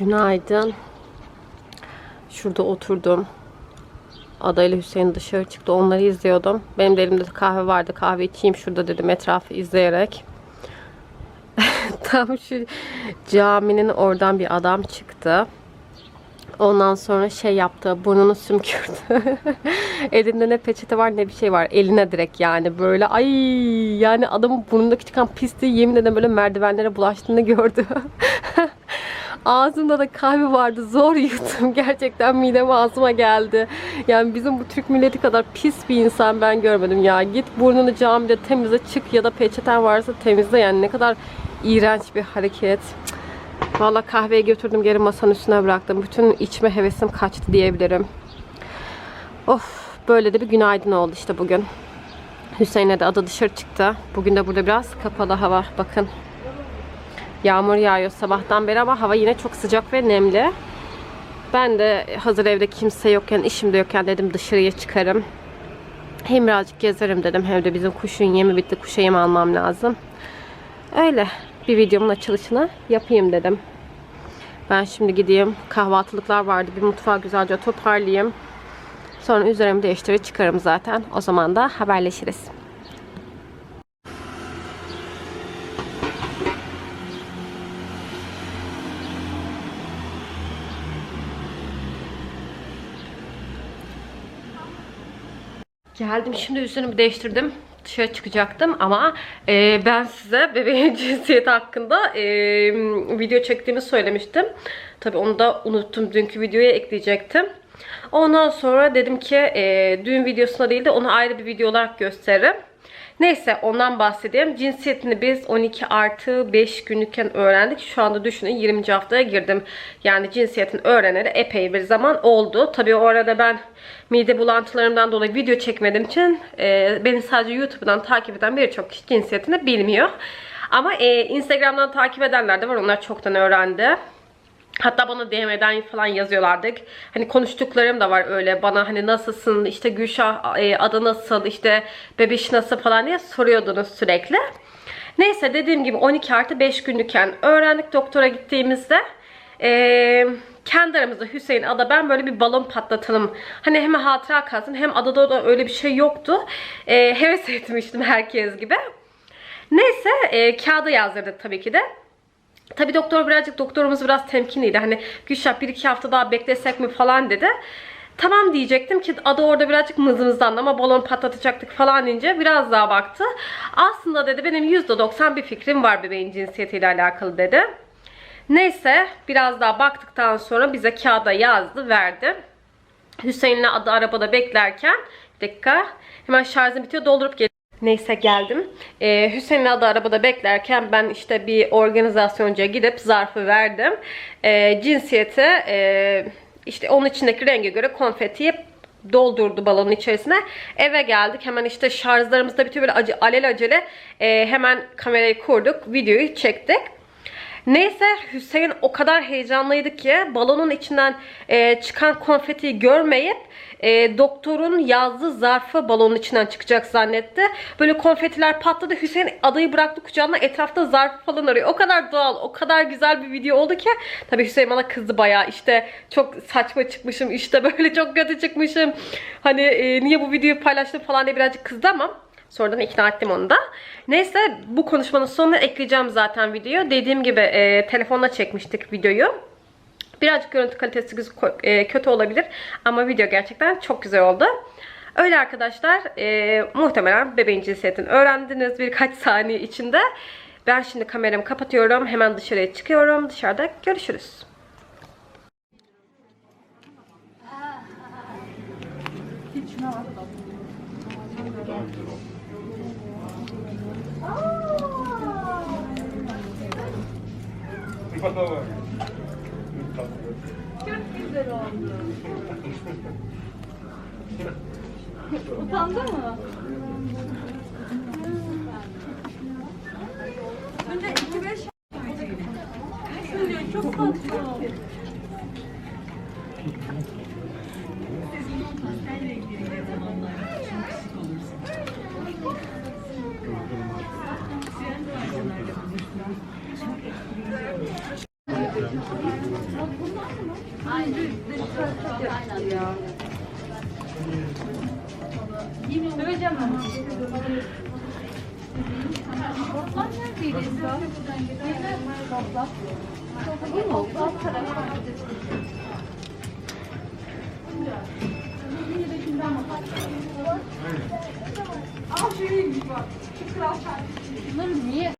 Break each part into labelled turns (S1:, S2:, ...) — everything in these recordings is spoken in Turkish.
S1: Günaydın. Şurada oturdum. Ada ile Hüseyin dışarı çıktı. Onları izliyordum. Benim de elimde kahve vardı. Kahve içeyim şurada dedim etrafı izleyerek. Tam şu caminin oradan bir adam çıktı. Ondan sonra şey yaptı. Burnunu sümkürdü. Elinde ne peçete var ne bir şey var. Eline direkt yani böyle ay yani adamın burnundaki çıkan pisliği yemin ederim böyle merdivenlere bulaştığını gördü. Ağzımda da kahve vardı. Zor yuttum. Gerçekten midem ağzıma geldi. Yani bizim bu Türk milleti kadar pis bir insan ben görmedim ya. Git burnunu camide temizle çık ya da peçeten varsa temizle. Yani ne kadar iğrenç bir hareket. Valla kahveyi götürdüm geri masanın üstüne bıraktım. Bütün içme hevesim kaçtı diyebilirim. Of böyle de bir günaydın oldu işte bugün. Hüseyin'le de ada dışarı çıktı. Bugün de burada biraz kapalı hava. Bakın. Yağmur yağıyor sabahtan beri ama hava yine çok sıcak ve nemli. Ben de hazır evde kimse yokken, işim de yokken dedim dışarıya çıkarım. Hem birazcık gezerim dedim. Hem de bizim kuşun yemi bitti. Kuşa yem almam lazım. Öyle bir videomun açılışını yapayım dedim. Ben şimdi gideyim. Kahvaltılıklar vardı. Bir mutfağı güzelce toparlayayım. Sonra üzerimi değiştirir çıkarım zaten. O zaman da haberleşiriz. Geldim şimdi üstünü değiştirdim. Dışarı çıkacaktım ama e, ben size bebeğin cinsiyeti hakkında e, video çektiğimi söylemiştim. Tabi onu da unuttum. Dünkü videoya ekleyecektim. Ondan sonra dedim ki e, düğün videosuna değil de onu ayrı bir video olarak gösteririm. Neyse ondan bahsedeyim. Cinsiyetini biz 12 artı 5 günlükken öğrendik. Şu anda düşünün 20. haftaya girdim. Yani cinsiyetini öğreneli epey bir zaman oldu. Tabii o arada ben mide bulantılarımdan dolayı video çekmediğim için e, beni sadece YouTube'dan takip eden birçok kişi cinsiyetini bilmiyor. Ama e, Instagram'dan takip edenler de var. Onlar çoktan öğrendi. Hatta bana DM'den falan yazıyorlardı. Hani konuştuklarım da var öyle bana hani nasılsın işte Gülşah e, adı nasıl işte bebiş nasıl falan diye soruyordunuz sürekli. Neyse dediğim gibi 12 artı 5 günlükken öğrendik doktora gittiğimizde. Ee, kendi aramızda Hüseyin Ada ben böyle bir balon patlatalım. Hani hem hatıra kalsın hem adada da öyle bir şey yoktu. Ee, heves etmiştim herkes gibi. Neyse e, kağıda yazdırdık tabii ki de. Tabii doktor birazcık doktorumuz biraz temkinliydi. Hani Gülşah bir iki hafta daha beklesek mi falan dedi. Tamam diyecektim ki adı orada birazcık mızmızlandı ama balon patlatacaktık falan deyince biraz daha baktı. Aslında dedi benim %90 bir fikrim var bebeğin cinsiyetiyle alakalı dedi. Neyse biraz daha baktıktan sonra bize kağıda yazdı verdi. Hüseyin'le adı arabada beklerken dakika hemen şarjım bitiyor doldurup gel. Neyse geldim. Ee, Hüseyin'le adı arabada beklerken ben işte bir organizasyoncuya gidip zarfı verdim. Ee, cinsiyeti e, işte onun içindeki renge göre konfetiyi doldurdu balonun içerisine. Eve geldik. Hemen işte şarjlarımız da bitiyor. Böyle acı, alel acele e, hemen kamerayı kurduk. Videoyu çektik. Neyse Hüseyin o kadar heyecanlıydı ki balonun içinden e, çıkan konfetiyi görmeyip e, doktorun yazdığı zarfı balonun içinden çıkacak zannetti. Böyle konfetiler patladı. Hüseyin adayı bıraktı kucağına etrafta zarf falan arıyor. O kadar doğal, o kadar güzel bir video oldu ki. Tabii Hüseyin bana kızdı bayağı. İşte çok saçma çıkmışım. işte böyle çok kötü çıkmışım. Hani e, niye bu videoyu paylaştım falan diye birazcık kızdı ama Sonradan ikna ettim onu da. Neyse bu konuşmanın sonuna ekleyeceğim zaten videoyu. Dediğim gibi e, telefonla çekmiştik videoyu. Birazcık görüntü kalitesi e, kötü olabilir. Ama video gerçekten çok güzel oldu. Öyle arkadaşlar e, muhtemelen bebeğin cinsiyetini öğrendiniz birkaç saniye içinde. Ben şimdi kameramı kapatıyorum. Hemen dışarıya çıkıyorum. Dışarıda görüşürüz.
S2: Utandı mı? Önce iki beş çok tatlı. Söyleyeceğim ben. Toplam neredeydi? Toplam. Toplam tarafa. Al şu iyiymiş bak. Şu kral şarkısı. Bunları niye?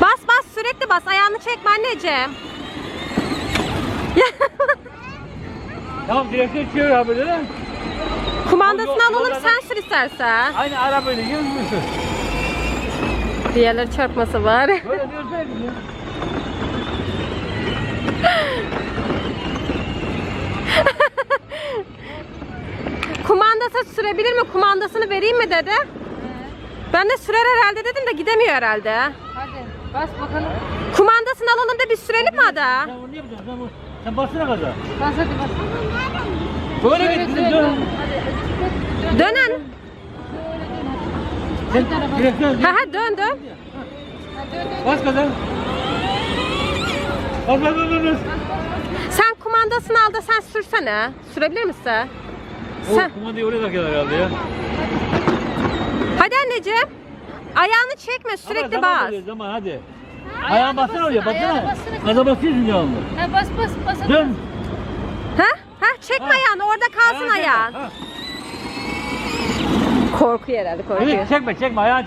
S1: Bas bas sürekli bas. Ayağını çekme anneciğim.
S3: Tamam direksiyon çıkıyor abi değil mi?
S1: Kumandasını
S3: Yol-
S1: alalım sen sür istersen.
S3: Aynı arabayla yüzmüşsün.
S1: Diğerleri çarpması var.
S3: Böyle diyorsun ya.
S1: Kumandası sürebilir mi? Kumandasını vereyim mi dedi. Ben de sürer herhalde dedim de gidemiyor herhalde.
S2: Hadi bas bakalım.
S1: Kumandasını alalım da bir sürelim mi ada?
S3: Sen bunu ne yapacaksın? Sen, bu, sen basına kadar.
S2: Bas hadi bas.
S3: Böyle git
S2: dön. Hadi.
S3: Direksiyon
S1: Ha ha dön dön.
S3: Bas gaza. Bas bas bas bas.
S1: Sen kumandasını al da sen sürsene. Sürebilir misin?
S3: O
S1: Sen.
S3: kumandayı oraya takıyorlar herhalde ya.
S1: Hadi anneciğim. Ayağını çekme sürekli
S3: Ama zaman
S1: bas.
S3: oluyor, Zaman hadi. Ayağın bassana oraya bassana. Gaza basıyorsun ya onu.
S2: Ha bas bas bas.
S3: Dön.
S1: Ha? Ha çekme
S3: Ha.
S1: ayağını orada kalsın
S3: Ayağını
S1: ayağın.
S3: Ha.
S1: Korkuyor herhalde korkuyor.
S3: Evet çekme çekme ayağını.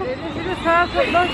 S2: Denizini sağa sola. Bak,